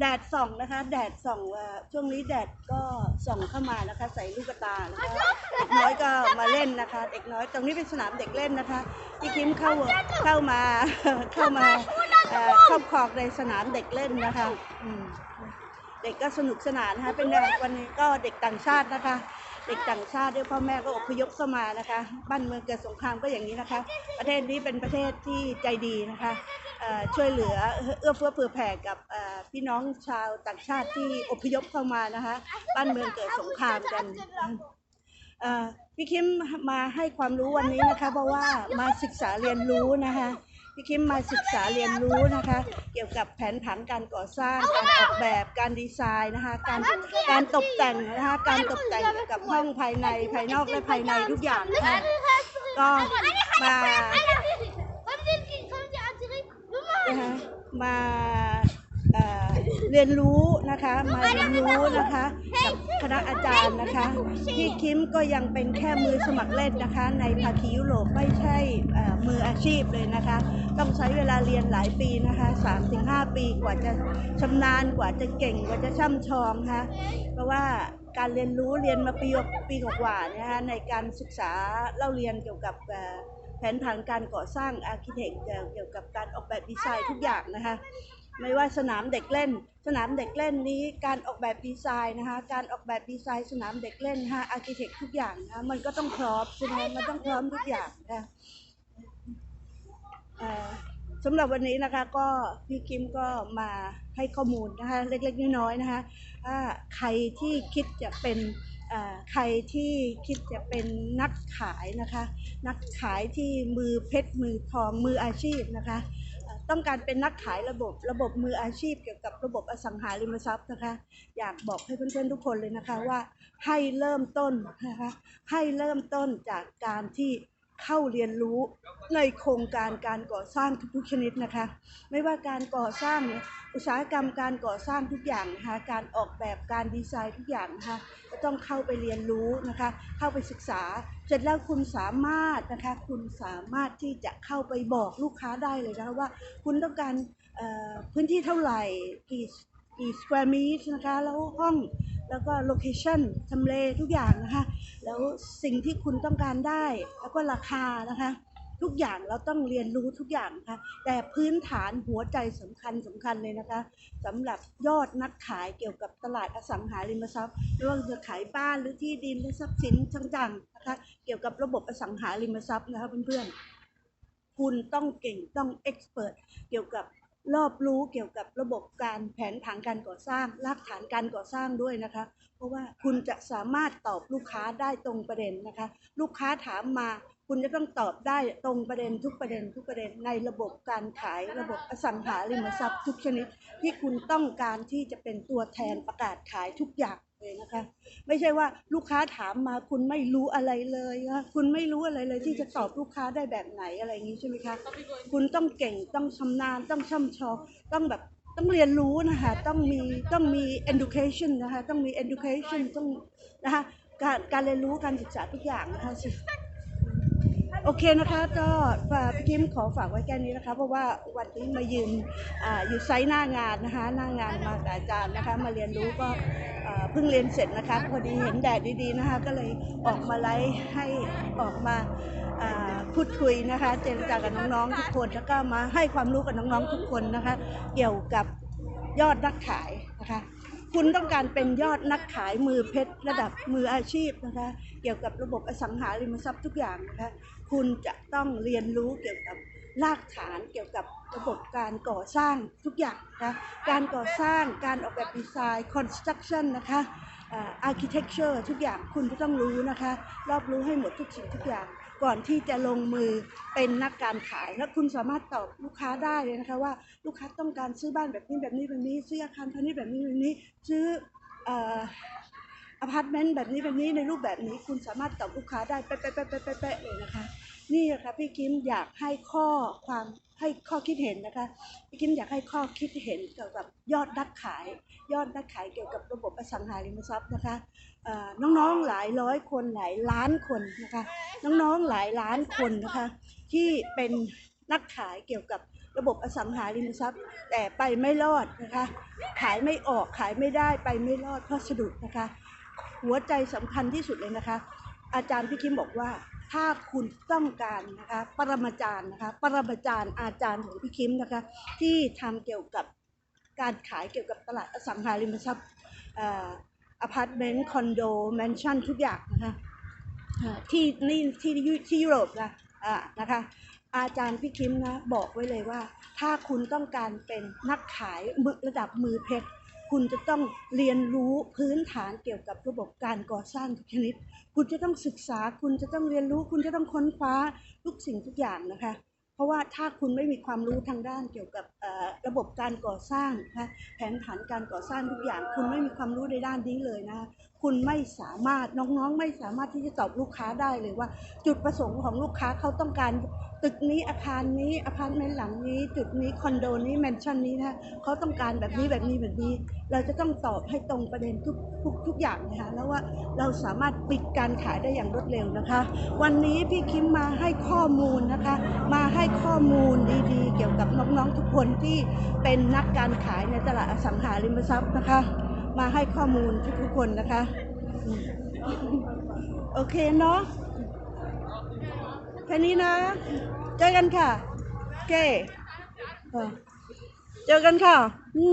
แดดส่องนะคะ แดดส่องเอ่อช่วงนี้แดดก็ส่องเข้ามานะคะ ใส่ลูกตานะคะเด็กน้อยก็มาเล่นนะคะ เด็กน้อยตรงนี้เป็นสนามเด็กเล่นนะคะพี่คิมเข้าเข้ามาเข้ามาครอบครองในสนามเด็กเล่นนะคะเด็กก็สนุกสนานนะคะเป็นวันนี้ก็เด็กต่างชาตินะคะ เด็กต่างชาติด้วยพ่อแม่ก็อพยพเข้ามานะคะ บ้านเมืองเกิดสงครามก็อย่างนี้นะคะ ประเทศนี้เป็นประเทศที่ใจดีนะคะช่วยเหลือเอื้อเฟื้อเผื่อแผ่กับพี่น้องชาวต่างชาติที่อพยพเข้ามานะคะ บ้านเมืองเกิดสงครามกันพี่คิมมาให้ความรู้วันนี้นะคะ เพราะว่ามาศึกษาเรียนรู้นะคะ พี่คิมมาศึกษาเรียนรู้นะคะ เกี่ยวกับแผนผังการก่อสร้าง การออกแบบการดีไซน์นะคะ การการตกแต่งนะคะ การตกแต่งเกี่ยวกับห้องภายในภายนอกและภายในทุกอย่างนะคะก็มานะคะมาเอ่อเรียนรู้นะคะ มาเรียนรู้นะคะกับ คณะอาจารย์นะคะ พี่คิมก็ยังเป็นแค่มือสมัครเล่นนะคะ ในภาคียุโรปไม่ใช่มืออาชีพเลยนะคะ ต้องใช้เวลาเรียนหลายปีนะคะ3-5 ปีกว่าจะชำนาญกว่าจะเก่งกว่าจะช่ำชองนะคะเพราะว่าการเรียนรู้เรียนมาปีปีกว่าๆนะคะในการศึกษาเล่าเรียนเกี่ยวกับแผนผังการก่อสร้างอาร์เคเต็กเกี่ยวกับการออกแบบดีไซน์ทุกอย่างนะคะ ไม่ว่าสนามเด็กเล่น สนามเด็กเล่นนี้การออกแบบดีไซน์นะคะ การออกแบบดีไซน์สนามเด็กเล่นนะคะอาร์เคเต็กทุกอย่างนะคะมันก็ต้องพร้อมใช่ไหมมันต้องพร้อมทุกอย่างนะคะสำหรับวันนี้นะคะก็พี่คิมก็มาให้ข้อมูลนะคะเล็กๆน้อยๆนะคะถ้าใครที่คิดจะเป็นใครที่คิดจะเป็นนักขายนะคะ นักขายที่มือเพชรมือทองมืออาชีพนะคะ ต้องการเป็นนักขายระบบระบบมืออาชีพเกี่ยวกับระบบอสังหาริมทรัพย์นะคะ อยากบอกให้เพื่อนๆทุกคนเลยนะคะว่าให้เริ่มต้นนะคะให้เริ่มต้นจากการที่ เข้าเรียนรู้ในโครงการการก่อสร้างทุกๆชนิดนะคะ ไม่ว่าการก่อสร้างเนี่ยอุตสาหกรรมการก่อสร้างทุกอย่างนะคะการออกแบบการดีไซน์ทุกอย่างนะคะก็ต้องเข้าไปเรียนรู้นะคะ เข้าไปศึกษา เสร็จแล้วคุณสามารถนะคะคุณสามารถที่จะเข้าไปบอกลูกค้าได้เลยนะคะว่า คุณต้องการพื้นที่เท่าไหร่กี่กี่ square meter นะคะแล้วห้องแล้วก็โลเคชั่นทำเลทุกอย่างนะคะ แล้วสิ่งที่คุณต้องการได้ แล้วก็ราคานะคะ ทุกอย่างเราต้องเรียนรู้ทุกอย่างนะคะแต่พื้นฐานหัวใจสำคัญสำคัญเลยนะคะสำหรับยอดนักขายเกี่ยวกับตลาดอสังหาริมทรัพย์ไม่ว่าจะขายบ้านหรือที่ดินหรือทรัพย์สินต่างๆนะคะ เกี่ยวกับระบบอสังหาริมทรัพย์นะคะเพื่อนๆคุณต้องเก่งต้องเอ็กซ์เพรสเกี่ยวกับ รอบรู้เกี่ยวกับระบบการแผนผังการก่อสร้างรากฐานการก่อสร้างด้วยนะคะ เพราะว่าคุณจะสามารถตอบลูกค้าได้ตรงประเด็นนะคะ ลูกค้าถามมาคุณจะต้องตอบได้ตรงประเด็นทุกประเด็นทุกประเด็นในระบบการขายระบบอสังหาริมทรัพย์ทุกชนิด ที่คุณต้องการที่จะเป็นตัวแทนประกาศขายทุกอย่าง เลยนะคะ ไม่ใช่ว่าลูกค้าถามมาคุณไม่รู้อะไรเลยนะคุณไม่รู้อะไรเลยที่จะตอบลูกค้าได้แบบไหนอะไรอย่างนี้ใช่ไหมคะ คุณต้องเก่งต้องชำนาญต้องช่ำชองต้องแบบต้องเรียนรู้นะคะต้องมีต้องมี education นะคะต้องมี education ต้องนะคะการการเรียนรู้การศึกษาทุกอย่างนะคะ โอเคนะคะก็ฝากพี่คิมขอฝากไว้แค่นี้นะคะ เพราะว่าวันนี้มายืนออยู่ไซต์หน้างานนะคะ หน้างานมากับอาจารย์นะคะ มาเรียนรู้ก็เพิ่งเรียนเสร็จนะคะพอดีเห็นแดดดีๆนะคะ ก็เลยออกมาไลฟ์ให้ออกมาพูดคุยนะคะเจรจากับน้องๆทุกคนแล้วก็มาให้ความรู้กับน้องๆทุกคนนะคะ เกี่ยวกับยอดนักขายนะคะคุณต้องการเป็นยอดนักขายมือเพชรระดับมืออาชีพนะคะ เกี่ยวกับระบบอสังหาริมทรัพย์ทุกอย่างนะคะ คุณจะต้องเรียนรู้เกี่ยวกับรากฐานเกี่ยวกับระบบการก่อสร้างทุกอย่างนะคะการก่อสร้างการออกแบบดีไซน์ construction นะคะอ่า architecture ทุกอย่างคุณก็ต้องรู้นะคะ รอบรู้ให้หมดทุกสิ่งทุกอย่าง ก่อนที่จะลงมือเป็นนักการขาย และคุณสามารถตอบลูกค้าได้เลยนะคะว่าลูกค้าต้องการซื้อบ้านแบบนี้แบบนี้แบบนี้ซื้ออาคารพาณิชย์แบบนี้แบบนี้ซื้อ อพาร์ตเมนต์แบบนี้แบบนี้ในรูปแบบนี้คุณสามารถตอบลูกค้าได้เป๊ะๆๆๆๆเลยนะคะ นี่ค่ะพี่คิมอยากให้ข้อความให้ข้อคิดเห็นนะคะพี่คิมอยากให้ข้อคิดเห็นเกี่ยวกับยอดนักขาย ยอดนักขายเกี่ยวกับระบบอสังหาริมทรัพย์นะคะน้องๆหลายร้อยคนหลายล้านคนนะคะน้องๆหลายล้านคนนะคะ ที่เป็นนักขายเกี่ยวกับระบบอสังหาริมทรัพย์ แต่ไปไม่รอดนะคะ ขายไม่ออกขายไม่ได้ไปไม่รอดเพราะสะดุดนะคะ หัวใจสำคัญที่สุดเลยนะคะ อาจารย์พี่คิมบอกว่าถ้าคุณต้องการนะคะปรมาจารย์นะคะปรมาจารย์อาจารย์ของพี่คิมนะคะที่ทำเกี่ยวกับการขายเกี่ยวกับตลาดอสังหาริมทรัพย์อพาร์ตเมนต์คอนโดแมนชั่นทุกอย่างนะคะที่นี่ที่ยุที่ยุโรปนะนะคะอาจารย์พี่คิมนะบอกไว้เลยว่า ถ้าคุณต้องการเป็นนักขายมือระดับมือเพชร คุณจะต้องเรียนรู้พื้นฐานเกี่ยวกับระบบการก่อสร้างทุกชนิด คุณจะต้องศึกษา คุณจะต้องเรียนรู้ คุณจะต้องค้นคว้าทุกสิ่งทุกอย่างนะคะ เพราะว่าถ้าคุณไม่มีความรู้ทางด้านเกี่ยวกับระบบการก่อสร้างนะคะแผนผันการก่อสร้างทุกอย่าง คุณไม่มีความรู้ในด้านนี้เลยนะคะ คุณไม่สามารถน้องๆ ไม่สามารถที่จะตอบลูกค้าได้เลยว่า จุดประสงค์ของลูกค้าเขาต้องการตึกนี้อาคารนี้อพาร์ตเมนต์หลังนี้จุดนี้คอนโดนี้แมนชั่นนี้นะคะเขาต้องการแบบนี้แบบนี้แบบนี้ เราจะต้องตอบให้ตรงประเด็นทุกทุกทุกอย่างนะคะแล้วว่าเราสามารถปิดการขายได้อย่างรวดเร็วนะคะ วันนี้พี่คิมมาให้ข้อมูลนะคะ มาให้ข้อมูลดีๆ เกี่ยวกับน้องๆทุกคนที่เป็นนักการขายในตลาดอสังหาริมทรัพย์นะคะ มาให้ข้อมูลทุกๆคนนะคะ โอเคเนาะแค่นี้นะ เจอกันค่ะ โอเค เจอกันค่ะ